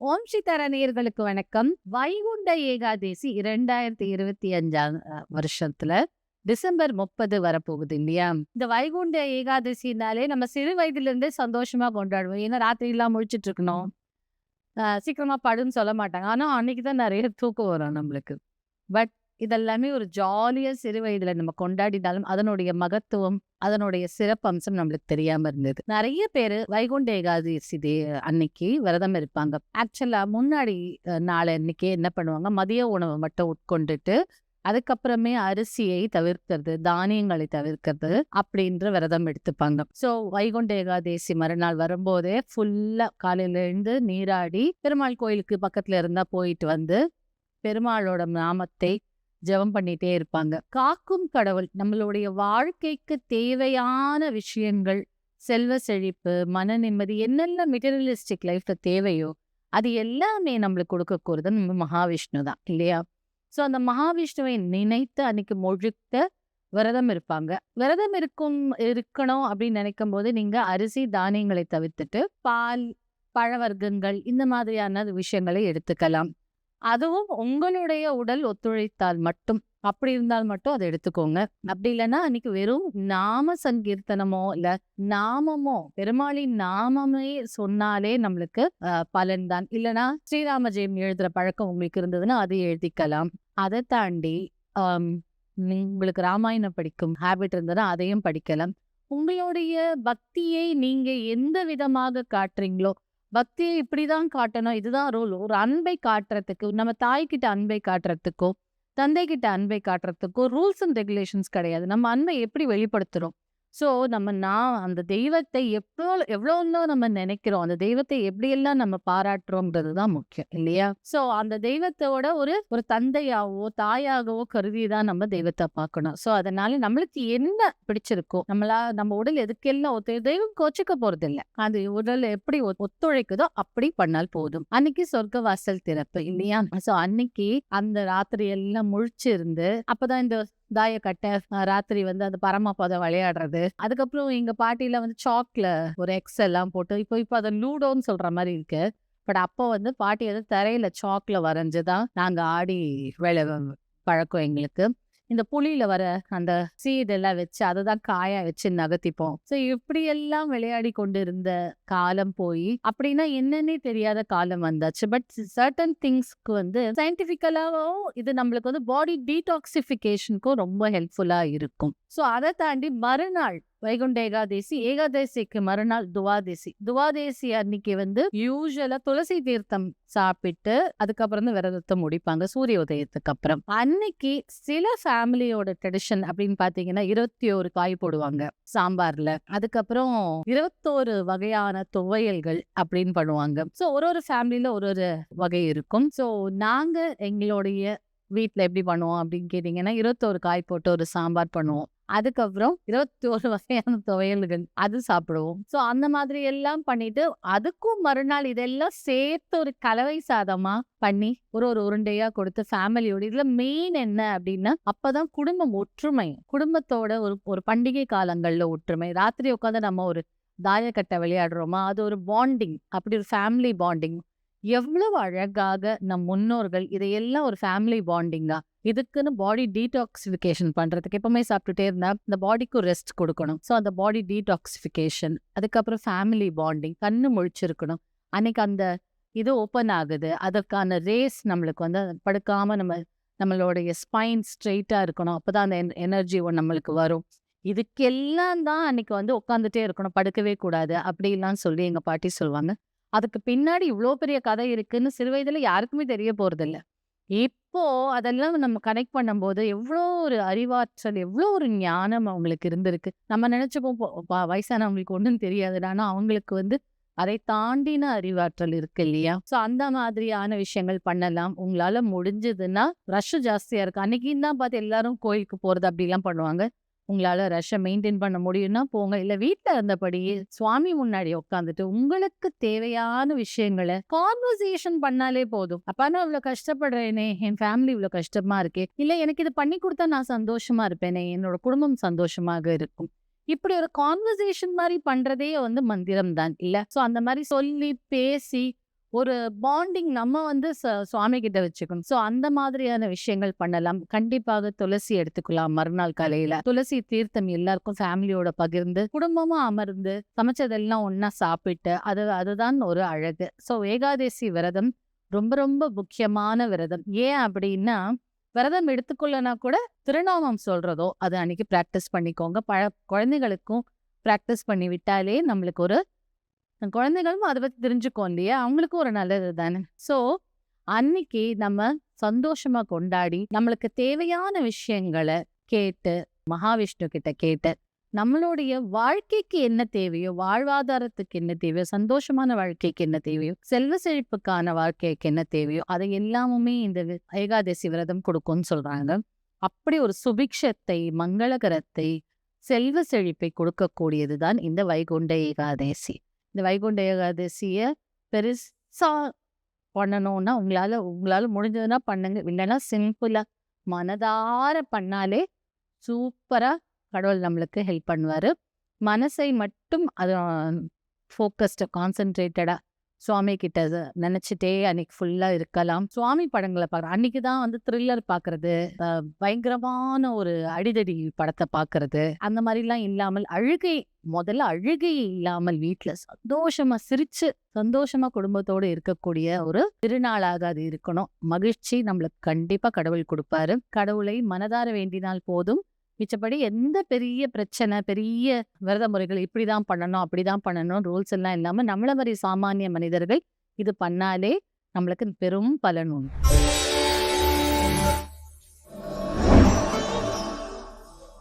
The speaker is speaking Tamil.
ஓம் சித்தார தரணியர்களுக்கு வணக்கம். வைகுண்ட ஏகாதேசி இரண்டாயிரத்தி இருபத்தி அஞ்சாம் வருஷத்துல டிசம்பர் முப்பது வரப்போகுது இல்லையா? இந்த வைகுண்ட ஏகாதசினாலே நம்ம சிறு வயதுல இருந்தே சந்தோஷமா கொண்டாடுவோம். ஏன்னா ராத்திரி எல்லாம் முழிச்சிட்டு இருக்கணும் சீக்கிரமா படுன்னு சொல்ல மாட்டாங்க. ஆனா அன்னைக்கு தான் நிறைய தூக்கம் வரும் நம்மளுக்கு. பட் இதெல்லாமே ஒரு ஜாலியா சிறு வயதில் நம்ம கொண்டாடினாலும் அதனுடைய மகத்துவம் அதனுடைய சிறப்பம்சம் நம்மளுக்கு தெரியாம இருந்தது. நிறைய பேரு வைகுண்ட ஏகாதசி தே அன்னைக்கு விரதம் இருப்பாங்க. ஆக்சுவலா முன்னாடி நாளை நாள் அன்னைக்கே என்ன பண்ணுவாங்க? மதிய உணவை மட்டும் உட்கொண்டுட்டு அதுக்கப்புறமே அரிசியை தவிர்க்கிறது தானியங்களை தவிர்க்கிறது அப்படின்ற விரதம் எடுத்துப்பாங்க. சோ வைகுண்ட ஏகாதேசி மறுநாள் வரும்போதே ஃபுல்லா காலையில இருந்து நீராடி பெருமாள் கோயிலுக்கு பக்கத்துல இருந்தா போயிட்டு வந்து பெருமாளோட நாமத்தை ஜெபம் பண்ணிட்டே இருப்பாங்க. காக்கும் கடவுள் நம்மளுடைய வாழ்க்கைக்கு தேவையான விஷயங்கள் செல்வ செழிப்பு மன நிம்மதி என்னெல்லாம் மெட்டீரியலிஸ்டிக் லைஃப்ல தேவையோ அது எல்லாமே நம்மளுக்கு கொடுக்கக்கூறது நம்ம மகாவிஷ்ணு தான் இல்லையா? ஸோ அந்த மகாவிஷ்ணுவை நினைத்து அன்னைக்கு முழுக்க விரதம் இருப்பாங்க. விரதம் இருக்கும் இருக்கணும் அப்படின்னு நினைக்கும் போது நீங்க அரிசி தானியங்களை தவிர்த்துட்டு பால் பழவர்க்கங்கள் இந்த மாதிரியான விஷயங்களை எடுத்துக்கலாம். அதுவும் உங்களுடைய உடல் ஒத்துழைத்தால் மட்டும். அப்படி இருந்தால் மட்டும் அதை எடுத்துக்கோங்க. அப்படி இல்லைன்னா அன்னைக்கு வெறும் நாம சங்கீர்த்தனமோ இல்ல நாமமோ பெருமாளின் நாமமே சொன்னாலே நம்மளுக்கு பலன் பலன்தான் இல்லைன்னா ஸ்ரீராம ஜெயம் எழுதுற பழக்கம் உங்களுக்கு இருந்ததுன்னா அதை எழுதிக்கலாம். அதை தாண்டி உங்களுக்கு ராமாயணம் படிக்கும் ஹேபிட் இருந்ததுன்னா அதையும் படிக்கலாம். உங்களுடைய பக்தியை நீங்க எந்த விதமாக காட்டுறீங்களோ பக்தியை இப்படிதான் காட்டணும். இதுதான் ரூல் ஒரு அன்பை காட்டுறதுக்கு நம்ம தாய்கிட்ட அன்பை காட்டுறதுக்கோ தந்தை கிட்ட அன்பை காட்டுறதுக்கோ ரூல்ஸ் அண்ட் ரெகுலேஷன்ஸ் கிடையாது. நம்ம அன்பை எப்படி வெளிப்படுத்துறோம்? ஸோ நம்ம நான் அந்த தெய்வத்தை எவ்வளோ எவ்வளோன்னு நம்ம நினைக்கிறோம். அந்த தெய்வத்தை எப்படியெல்லாம் நம்ம பாராட்டுறோங்கிறது தான் முக்கியம் இல்லையா? ஸோ அந்த தெய்வத்தோட ஒரு ஒரு தந்தையாவோ தாயாகவோ கருதி தான் நம்ம தெய்வத்தை பார்க்கணும். ஸோ அதனால நம்மளுக்கு என்ன பிடிச்சிருக்கோ நம்மளா நம்ம உடல் எதுக்கெல்லாம் ஒத்து தெய்வம் கோச்சிக்க போறது இல்லை அது உடல் எப்படி ஒத்துழைக்குதோ அப்படி பண்ணால் போதும். அன்னைக்கு சொர்க்க வாசல் திறப்பு இல்லையா? ஸோ அன்னைக்கு அந்த ராத்திரி எல்லாம் முழிச்சிருந்து அப்பதான் இந்த தாயக்கட்டை ராத்திரி வந்து அந்த பரமபதம் விளையாடுறது. அதுக்கப்புறம் எங்க பாட்டில வந்து சாக்ல ஒரு எக்ஸ் எல்லாம் போட்டு இப்போ இப்போ அதை லூடோன்னு சொல்ற மாதிரி இருக்கு. பட் அப்போ வந்து பாட்டி வந்து தரையில சாக்ல வரைஞ்சுதான் நாங்க ஆடி வேலை பழக்கம் எங்களுக்கு. இந்த புளியில வர அந்த சீடெல்லாம் வச்சு அதை தான் காயா வச்சு நகர்த்திப்போம். ஸோ இப்படியெல்லாம் விளையாடி கொண்டு இருந்த காலம் போய் அப்படின்னா என்னன்னே தெரியாத காலம் வந்தாச்சு. பட் சர்டன் திங்ஸ்க்கு வந்து சயின்டிஃபிக்கலாகவும் இது நம்மளுக்கு வந்து பாடி டீடாக்சிஃபிகேஷனுக்கும் ரொம்ப ஹெல்ப்ஃபுல்லா இருக்கும். ஸோ அதை தாண்டி மறுநாள் வைகுண்ட ஏகாதசி ஏகாதசிக்கு மறுநாள் துவாதேசி. துவாதேசி அன்னைக்கு வந்து யூஸ்வலா துளசி தீர்த்தம் சாப்பிட்டு அதுக்கப்புறம் தான் விரதத்தை முடிப்பாங்க சூரிய உதயத்துக்கு அப்புறம். அன்னைக்கு சில ஃபேமிலியோட ட்ரெடிஷன் அப்படின்னு பாத்தீங்கன்னா இருபத்தி ஒரு காய் போடுவாங்க சாம்பார்ல. அதுக்கப்புறம் இருபத்தோரு வகையான துவையல்கள் அப்படின்னு பண்ணுவாங்க. சோ ஒரு ஒரு ஃபேமிலியில ஒரு ஒரு வகை இருக்கும். சோ நாங்க எங்களுடைய வீட்ல எப்படி பண்ணுவோம் அப்படின்னு கேட்டீங்கன்னா இருபத்தோரு காய் போட்டு ஒரு சாம்பார் பண்ணுவோம். அதுக்கப்புறம் இருபத்தி ஒரு வகையான துவையல்கள் அது சாப்பிடுவோம். சோ அந்த மாதிரி எல்லாம் பண்ணிட்டு அதுக்கும் மறுநாள் இதெல்லாம் சேர்த்து ஒரு கலவை சாதமா பண்ணி ஒரு ஒரு உருண்டையா கொடுத்து ஃபேமிலியோட இதுல மெயின் என்ன அப்படின்னா அப்பதான் குடும்பம் ஒற்றுமை. குடும்பத்தோட ஒரு ஒரு பண்டிகை காலங்கள்ல ஒற்றுமை. ராத்திரி உட்காந்து நம்ம ஒரு தாயக்கட்டை விளையாடுறோமா? அது ஒரு பாண்டிங் அப்படி ஒரு ஃபேமிலி பாண்டிங் எவ்வளவு அழகாக நம் முன்னோர்கள் இதையெல்லாம் ஒரு ஃபேமிலி பாண்டிங்கா இதுக்குன்னு பாடி டீடாக்சிஃபிகேஷன் பண்றதுக்கு எப்பவுமே சாப்பிட்டுட்டே இருந்தா இந்த பாடிக்கு ரெஸ்ட் கொடுக்கணும். ஸோ அந்த பாடி டீடாக்சிஃபிகேஷன் அதுக்கப்புறம் ஃபேமிலி பாண்டிங் கண்ணு முழிச்சிருக்கணும். அன்னைக்கு அந்த இது ஓப்பன் ஆகுது. அதற்கான ரேஸ் நம்மளுக்கு வந்து படுக்காம நம்ம நம்மளுடைய ஸ்பைன் ஸ்ட்ரெயிட்டா இருக்கணும். அப்பதான் அந்த எனர்ஜி நம்மளுக்கு வரும். இதுக்கெல்லாம் தான் அன்னைக்கு வந்து உட்காந்துட்டே இருக்கணும். படுக்கவே கூடாது. அப்படிலாம் சொல்லி எங்க பாட்டி சொல்லுவாங்க. அதுக்கு பின்னாடி இவ்வளோ பெரிய கதை இருக்குன்னு சிறு வயதுல யாருக்குமே தெரிய போறதில்ல. இப்போ அதெல்லாம் நம்ம கனெக்ட் பண்ணும்போது எவ்வளோ ஒரு அறிவாற்றல் எவ்வளோ ஒரு ஞானம் அவங்களுக்கு இருந்திருக்கு. நம்ம நினைச்சுப்போம் வயசானவங்களுக்கு ஒன்றும் தெரியாது ஆனால் அவங்களுக்கு வந்து அதை தாண்டின அறிவாற்றல் இருக்கு இல்லையா? சோ அந்த மாதிரியான விஷயங்கள் பண்ணலாம். உங்களால முடிஞ்சதுன்னா ரஷ் ஜாஸ்தியா இருக்கு. அன்னைக்கு தான் பார்த்து எல்லாரும் கோயிலுக்கு போறது அப்படிலாம் பண்ணுவாங்க. உங்களால ரஷ்ஷை மெயின்டைன் பண்ண முடியும்னா போங்க. இல்ல வீட்ல இருந்தபடியே சுவாமி முன்னாடி உட்காந்துட்டு உங்களுக்கு தேவையான விஷயங்களை கான்வர்சேஷன் பண்ணாலே போதும். அப்ப நான் இவ்வளவு கஷ்டப்படுறேனே என் ஃபேமிலி இவ்வளவு கஷ்டமா இருக்கே. இல்ல எனக்கு இது பண்ணி கொடுத்தா நான் சந்தோஷமா இருப்பேனே என்னோட குடும்பம் சந்தோஷமாக இருக்கும். இப்படி ஒரு கான்வர்சேஷன் மாதிரி பண்றதே வந்து மந்திரம் தான் இல்ல? சோ அந்த மாதிரி சொல்லி பேசி ஒரு பாண்டிங் நம்ம வந்து ச சுவாமி கிட்ட வச்சுக்கணும். ஸோ அந்த மாதிரியான விஷயங்கள் பண்ணலாம். கண்டிப்பாக துளசி எடுத்துக்கலாம் மறுநாள் காலையில. துளசி தீர்த்தம் எல்லாருக்கும் ஃபேமிலியோட பகிர்ந்து, குடும்பமா அமர்ந்து, சமைச்சதெல்லாம் ஒண்ணா சாப்பிட்டு, அது அதுதான் ஒரு அழகு. ஸோ ஏகாதசி விரதம் ரொம்ப ரொம்ப முக்கியமான விரதம். ஏன் அப்படின்னா, விரதம் எடுத்துக்கொள்ளனா கூட திருநாமம் சொல்றதோ, அது அன்னைக்கு பிராக்டிஸ் பண்ணிக்கோங்க. பழ குழந்தைகளுக்கும் பிராக்டிஸ் பண்ணி விட்டாலே நம்மளுக்கு ஒரு குழந்தைகளும் அதை பத்தி தெரிஞ்சுக்கோம் இல்லையா? அவங்களுக்கும் ஒரு நல்லது தானே! ஸோ, அன்னைக்கு நம்ம சந்தோஷமா கொண்டாடி, நம்மளுக்கு தேவையான விஷயங்களை கேட்டு, மகாவிஷ்ணு கிட்ட கேட்டு, நம்மளுடைய வாழ்க்கைக்கு என்ன தேவையோ, வாழ்வாதாரத்துக்கு என்ன தேவையோ, சந்தோஷமான வாழ்க்கைக்கு என்ன தேவையோ, செல்வ செழிப்புக்கான வாழ்க்கைக்கு என்ன தேவையோ, அதை எல்லாமுமே இந்த ஏகாதசி விரதம் கொடுக்கும்னு சொல்றாங்க. அப்படி ஒரு சுபிக்ஷத்தை, மங்களகரத்தை, செல்வ செழிப்பை கொடுக்கக்கூடியது தான் இந்த வைகுண்ட ஏகாதசி. இந்த வைகுண்ட ஏகாதசிய பெருசா பண்ணணும்னா, உங்களால உங்களால முடிஞ்சதுன்னா பண்ணுங்க. இல்லைன்னா சிம்பிளாக மனதார பண்ணாலே சூப்பரா கடவுள் நம்மளுக்கு ஹெல்ப் பண்ணுவாரு. மனசை மட்டும் அது ஃபோக்கஸ்டு, கான்சன்ட்ரேட்டடா சுவாமி கிட்ட நினச்சிட்டே அன்னைக்கு ஃபுல்லாக இருக்கலாம். சுவாமி படங்களை பாக்க அன்னைக்கு தான் வந்து த்ரில்லர் பார்க்கறது பயங்கரமான ஒரு அடிதடி படத்தை பார்க்கறது அந்த மாதிரிலாம் இல்லாமல் அழுகை முதல்ல அழுகை இல்லாமல் வீட்டில் சந்தோஷமா சிரிச்சு, சந்தோஷமா குடும்பத்தோடு இருக்கக்கூடிய ஒரு திருநாளாக அது இருக்கணும். மகிழ்ச்சி நம்மளுக்கு கண்டிப்பாக கடவுள் கொடுப்பாரு கடவுளை மனதார வேண்டினால் போதும். மிச்சப்படி எந்த பெரிய பிரச்சனை, பெரிய விரத முறைகள் இப்படிதான் பண்ணணும், அப்படிதான் பண்ணணும் ரூல்ஸ் எல்லாம் இல்லாம, நம்மள மாதிரி சாமானிய மனிதர்கள் இது பண்ணாலே நம்மளுக்கு பெரும் பலன் உண்டு.